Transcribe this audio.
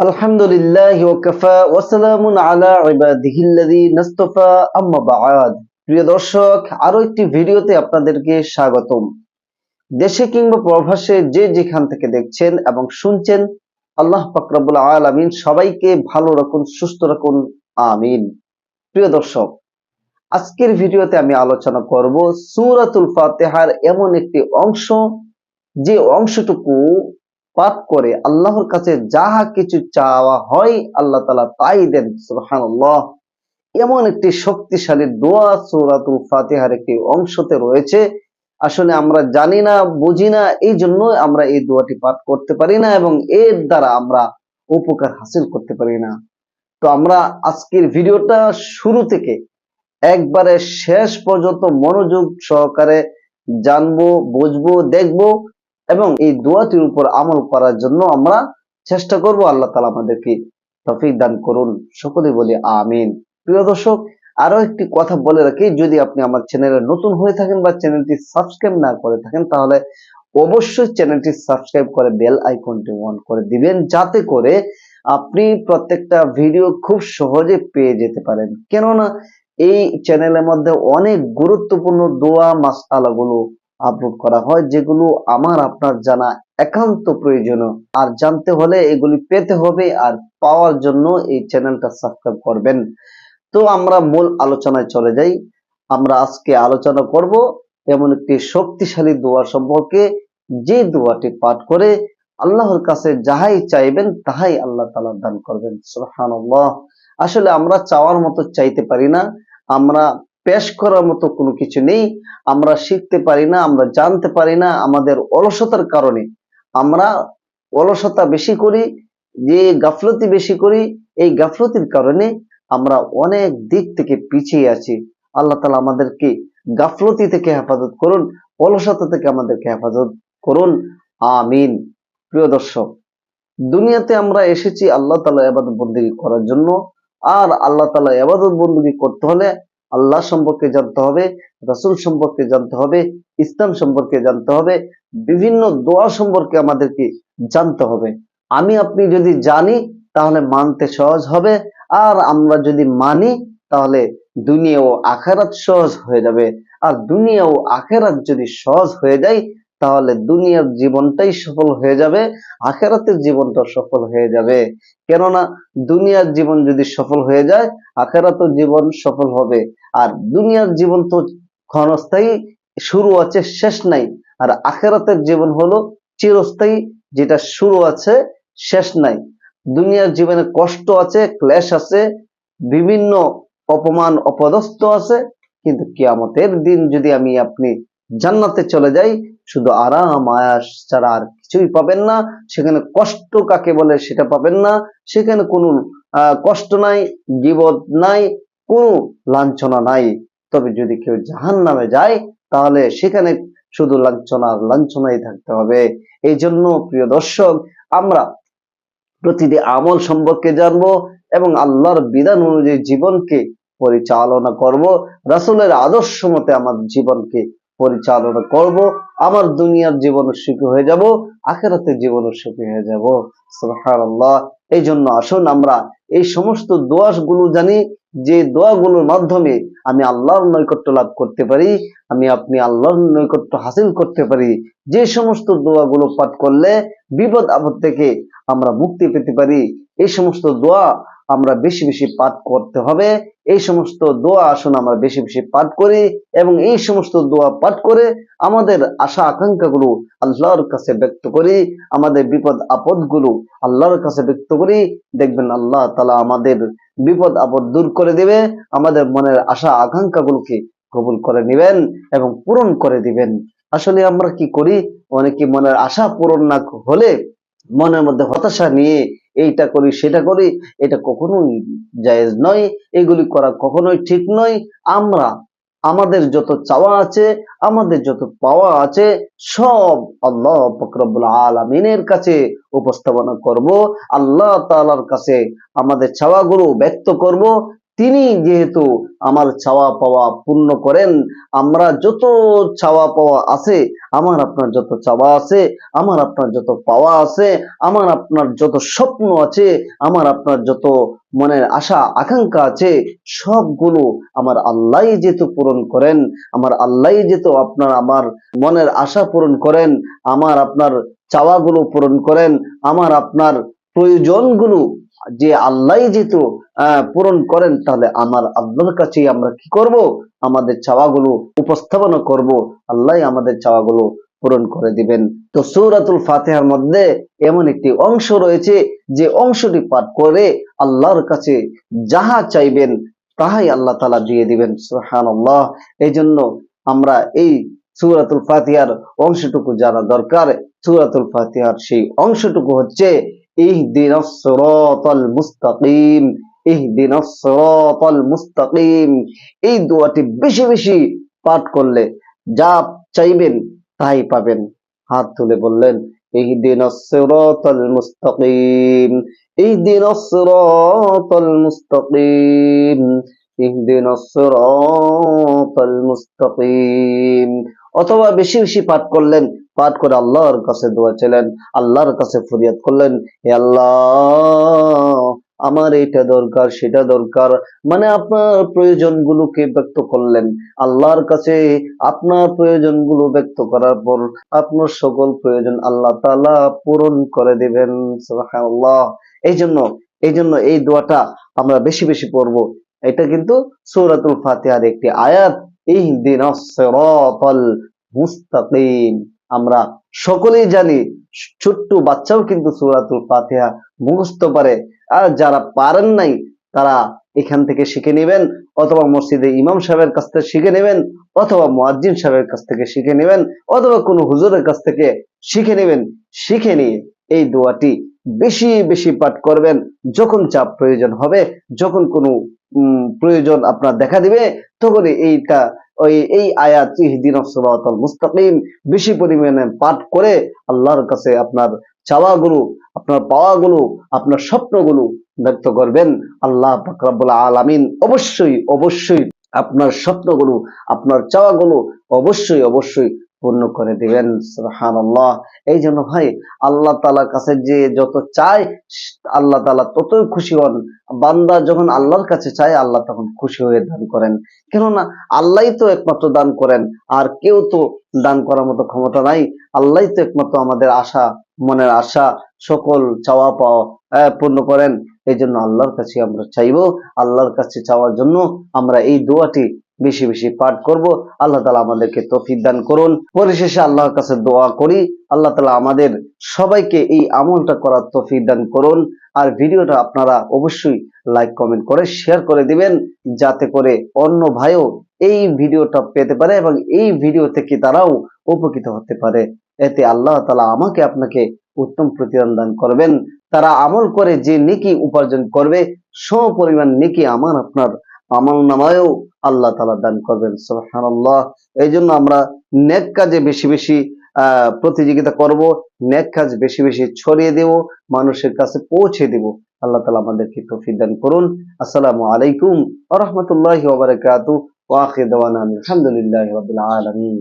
আল্লাহ সবাইকে ভালো রাখুন, সুস্থ রাখুন, আমিন। প্রিয় দর্শক, আজকের ভিডিওতে আমি আলোচনা করব সূরাতুল ফাতিহার এমন একটি অংশ, যে অংশটুকু পাঠ করে আল্লাহর কাছে যাহা কিছু চাওয়া হয়, আল্লাহ তালা তাই দেন, সুবহানাল্লাহ। এমন একটি শক্তিশালী দোয়া সূরাতুল ফাতিহার একটি অংশতে রয়েছে। আসলে আমরা জানি না, বুঝি না এই জন্য আমরা এই দোয়াটি পাঠ করতে পারি না এবং এর দ্বারা আমরা উপকার হাসিল করতে পারি না। তো আমরা আজকের ভিডিওটা শুরু থেকে একবারে শেষ পর্যন্ত মনোযোগ সহকারে জানব, বুঝব, দেখব। এবং এই দোয়াটির উপর আমল করার জন্য আমরা চেষ্টা করব আল্লাহ তালা আমাদেরকে তফিক দান করুন। সকলে বলি আমিন। প্রিয় দর্শক আরও একটি কথা বলে রাখি, যদি আপনি আমার চ্যানেলে নতুন হয়ে থাকেন বা চ্যানেলটি সাবস্ক্রাইব না করে থাকেন, তাহলে অবশ্যই চ্যানেলটি সাবস্ক্রাইব করে বেল আইকনটি অন করে দিবেন, যাতে করে আপনি প্রত্যেকটা ভিডিও খুব সহজে পেয়ে যেতে পারেন। কেননা এই চ্যানেলের মধ্যে অনেক গুরুত্বপূর্ণ দোয়া মাসালাগুলো আপলোড করা হয়, যেগুলো আমার, আপনার জানা একান্ত প্রয়োজনীয়। আর জানতে হলে এগুলি পেতে হবে আর পাওয়ার জন্য এই চ্যানেলটা সাবস্ক্রাইব করবেন। তো আমরা মূল আলোচনায় চলে যাই। আমরা আজকে আলোচনা করব এমন একটি শক্তিশালী দোয়া সম্পর্কে। যে দোয়াটি পাঠ করে আল্লাহর কাছে যাহাই চাইবেন, তাহাই আল্লাহ তালা দান করবেন। সুবহানাল্লাহ। আসলে আমরা চাওয়ার মতো চাইতে পারি না। আমরা পেশ করার মতো কোনো কিছু নেই। আমরা শিখতে পারি না, আমরা জানতে পারি না আমাদের অলসতার কারণে। আমরা অলসতা বেশি করি, যে গাফলতি বেশি করি, এই গাফলতির কারণে আমরা অনেক দিক থেকে পিছিয়ে আছি। আল্লাহ তালা আমাদেরকে গাফলতি থেকে হেফাজত করুন, অলসতা থেকে আমাদেরকে হেফাজত করুন। আমিন। প্রিয় দর্শক, দুনিয়াতে আমরা এসেছি আল্লাহ তালা এবাদত বন্দী করার জন্য। আর আল্লাহ তালা এবাদত বন্দী করতে হলে আল্লাহ সম্পর্কে জানতে হবে, রসুল সম্পর্কে জানতে হবে, ইসলাম সম্পর্কে জানতে হবে, বিভিন্ন দোয়া সম্পর্কে আমাদেরকে জানতে হবে। আমি, আপনি যদি জানি, তাহলে মানতে সহজ হবে। আর আমরা যদি মানি, তাহলে দুনিয়া ও আখেরাত সহজ হয়ে যাবে। আর দুনিয়া ও আখেরাত যদি সহজ হয়ে যায় তাহলে দুনিয়ার জীবনটাই সফল হয়ে যাবে, আখেরাতের জীবনটা সফল হয়ে যাবে। কেননা দুনিয়ার জীবন যদি সফল হয়ে যায়, আখেরাতের জীবন সফল হবে। আর দুনিয়ার জীবন তো ক্ষণস্থায়ী, শুরু আছে, শেষ নাই। আর আখেরাতের জীবন হলো চিরস্থায়ী, যেটা শুরু আছে, শেষ নাই। দুনিয়ার জীবনে কষ্ট আছে, ক্লেশ আছে, বিভিন্ন অপমান, অপদস্থ আছে। কিন্তু কিয়ামতের দিন যদি আমি আপনি জান্নাতে চলে যাই শুধু আরাম, আয়াস ছাড়া আর কিছুই পাবেন না। সেখানে কষ্ট কাকে বলে সেটা পাবেন না। সেখানে কোনো কষ্ট নাই বিপদ নাই, কোনো লাঞ্ছনা নাই। তবে যদি কেউ জাহান নামে যায়, তাহলে সেখানে শুধু লাঞ্ছনা, লাঞ্ছনাই থাকতে হবে। এই জন্য প্রিয় দর্শক, আমরা প্রতিটি আমল সম্পর্কে জানব এবং আল্লাহর বিধান অনুযায়ী জীবনকে পরিচালনা করব। রাসুলের আদর্শ মতে আমার জীবনকে পরিচালনা করব, আমার দুনিয়ার জীবন সুখী হয়ে যাব, আখেরাতের জীবন সুখী হয়ে যাব। সুবহানাল্লাহ। এই জন্য আসুন আমরা এই সমস্ত দোয়াগুলো জানি, যে দোয়াগুলোর মাধ্যমে আমি আল্লাহর নৈকট্য লাভ করতে পারি, আমি আপনি আল্লাহর নৈকট্য হাসিল করতে পারি। যে সমস্ত দোয়াগুলো পাঠ করলে বিপদ আপদ থেকে আমরা মুক্তি পেতে পারি। এই সমস্ত দোয়া আমরা বেশি বেশি পাঠ করতে হবে। এই সমস্ত দোয়া আসুন আমরা বেশি বেশি পাঠ করি এবং এই সমস্ত দোয়া পাঠ করে আমাদের আশা আকাঙ্ক্ষাগুলো আল্লাহর কাছে ব্যক্ত করি, আমাদের বিপদ আপদগুলো আল্লাহর কাছে ব্যক্ত করি। দেখবেন আল্লাহ তালা আমাদের বিপদ আপদ দূর করে দিবে, আমাদের মনের আশা আকাঙ্ক্ষাগুলোকে কবুল করে নেবেন এবং পূরণ করে দিবেন। আসলে আমরা কি করি? অনেকে মনের আশা পূরণ না হলে মনের মধ্যে হতাশা নিয়ে এইটা করি, সেটা করি, এটা কখনোই জায়েজ নয়, এগুলি করা কখনোই ঠিক নয়। আমরা, আমাদের যত চাওয়া আছে, আমাদের যত পাওয়া আছে, সব আল্লাহ ফকরবুল আলমিনের কাছে উপস্থাপনা করব। আল্লাহ তালার কাছে আমাদের চাওয়াগুলো ব্যক্ত করব। তিনি যেহেতু আমার চাওয়া পাওয়া পূর্ণ করেন, আমরা যত চাওয়া পাওয়া আছে, আমার আপনার যত চাওয়া আছে, আমার আপনার যত পাওয়া আছে, আমার আপনার যত স্বপ্ন আছে, আমার আপনার যত মনের আশা, আকাঙ্ক্ষা আছে, সবগুলো আমার আল্লাহ যেহেতু পূরণ করেন, আমার আল্লাহ যেহেতু আপনার আমার মনের আশা পূরণ করেন, আমার আপনার চাওয়াগুলো পূরণ করেন, আমার আপনার প্রয়োজনগুলো যে আল্লাহ যেহেতু পূরণ করেন, তাহলে আমার আল্লাহর কাছেই আমরা কি করব? আমাদের চাওয়াগুলো উপস্থাপনা করব। আল্লাহ আমাদের চাওয়াগুলো পূরণ করে দিবেন। তো সূরাতুল ফাতিহার মধ্যে এমন একটি অংশ রয়েছে, যে অংশটি পাঠ করে আল্লাহর কাছে যাহা চাইবেন, তাহাই আল্লাহ তালা দিয়ে দিবেন। সুবহানাল্লাহ। এই জন্য আমরা এই সূরাতুল ফাতিহার অংশটুকু জানা দরকার। সূরাতুল ফাতিহার সেই অংশটুকু হচ্ছে এই দোয়াটি বেশি বেশি পাঠ করলে যা চাইবেন তাই পাবেন। হাত তুলে বললেন ইহদিনাস সিরাতাল মুস্তাকিম ইহদিনাস সিরাতাল মুস্তাকিম। অথবা বেশি বেশি পাঠ করলেন পাঠ করে আল্লাহর কাছে দোয়া চাইলেন, আল্লাহর কাছে ফরিয়াদ করলেন, হে আল্লাহ, আমার এটা দরকার, সেটা দরকার। মানে আপনার প্রয়োজনগুলোকে ব্যক্ত করলেন। আল্লাহর কাছে আপনার প্রয়োজনগুলো ব্যক্ত করার পর আপনার সকল প্রয়োজন আল্লাহ তাআলা পূরণ করে দিবেন, সুবহানাল্লাহ। এই জন্য এই জন্য এই দোয়াটা আমরা বেশি বেশি পড়ব। এটা কিন্তু সূরাতুল ফাতিহার একটি আয়াত। ইহদিনাস সিরাতাল মুস্তাকিম। আমরা সকলেই জানি, ছোট্ট বাচ্চাও কিন্তু সূরাতুল ফাতিহা মুখস্থ পারে আর যারা পারেন নাই, তারা এখান থেকে শিখে নেবেন, অথবা মসজিদে ইমাম সাহেবের কাছ থেকে শিখে নেবেন, অথবা মুয়াজ্জিন সাহেবের কাছ থেকে শিখে নেবেন, অথবা কোনো হুজুরের কাছ থেকে শিখে নেবেন, শিখে নিয়ে এই দোয়াটি বেশি বেশি পাঠ করবেন। যখন চাপ প্রয়োজন হবে, যখন কোনো প্রয়োজন আপনার দেখা দিবে তখন এইটা ওই এই আয়াত, ইহদিন সিরাতাল মুস্তাকিম, বেশি পরিমাণে পাঠ করে আল্লাহর কাছে আপনার চাওয়াগুলো, আপনার পাওয়াগুলো, আপনার স্বপ্নগুলো ব্যক্ত করবেন। আল্লাহ রব্বুল আলামিন অবশ্যই অবশ্যই আপনার স্বপ্নগুলো, আপনার চাওয়াগুলো অবশ্যই অবশ্যই পূর্ণ করে দিবেন, সুবহানাল্লাহ। এই জন্য ভাই, আল্লাহ তাআলার কাছে যে যত চায় আল্লাহ তাআলা ততই খুশি হন। বান্দা যখন আল্লাহর কাছে চায়, আল্লাহ তখন খুশি হয়ে দান করেন। কেননা আল্লাহই তো একমাত্র দান করেন, আর কেউ তো দান করার মতো ক্ষমতা নাই। আল্লাহ তো একমাত্র আমাদের আশা, মনের আশা, সকল চাওয়া পাওয়া পূর্ণ করেন। এই জন্য আল্লাহর কাছে আমরা চাইব। আল্লাহর কাছে চাওয়ার জন্য আমরা এই দোয়াটি বেশি বেশি পাঠ করব। আল্লাহ তালা আমাদেরকে তৌফিক দান করুন। পরিশেষে আল্লাহর কাছে দোয়া করি। আল্লাহ তালা আমাদের সবাইকে এই আমলটা করার তৌফিক দান করুন। আর ভিডিওটা আপনারা অবশ্যই লাইক, কমেন্ট করে শেয়ার করে দিবেন, যাতে করে অন্য ভাইও এই ভিডিওটা পেতে পারে এবং এই ভিডিও থেকে তারাও উপকৃত হতে পারে। এতে আল্লাহ তালা আমাকে আপনাকে উত্তম প্রতিদান দান করবেন। তারা আমল করে যে নেকি উপার্জন করবে সম পরিমাণ নেকি আমার আপনার আমল নামায়ও আল্লাহ তালা দান করবেন, সুবহানাল্লাহ। এই জন্য আমরা নেক কাজে বেশি বেশি প্রতিযোগিতা করব, নেক কাজ বেশি বেশি ছড়িয়ে দেব, মানুষের কাছে পৌঁছে দেব। আল্লাহ তালা আমাদেরকে তফি দান করুন। আসসালামু আলাইকুম আ রহমতুল্লাহ ওয়া ওয়াকিদান আলহামদুলিল্লাহ আলামিন।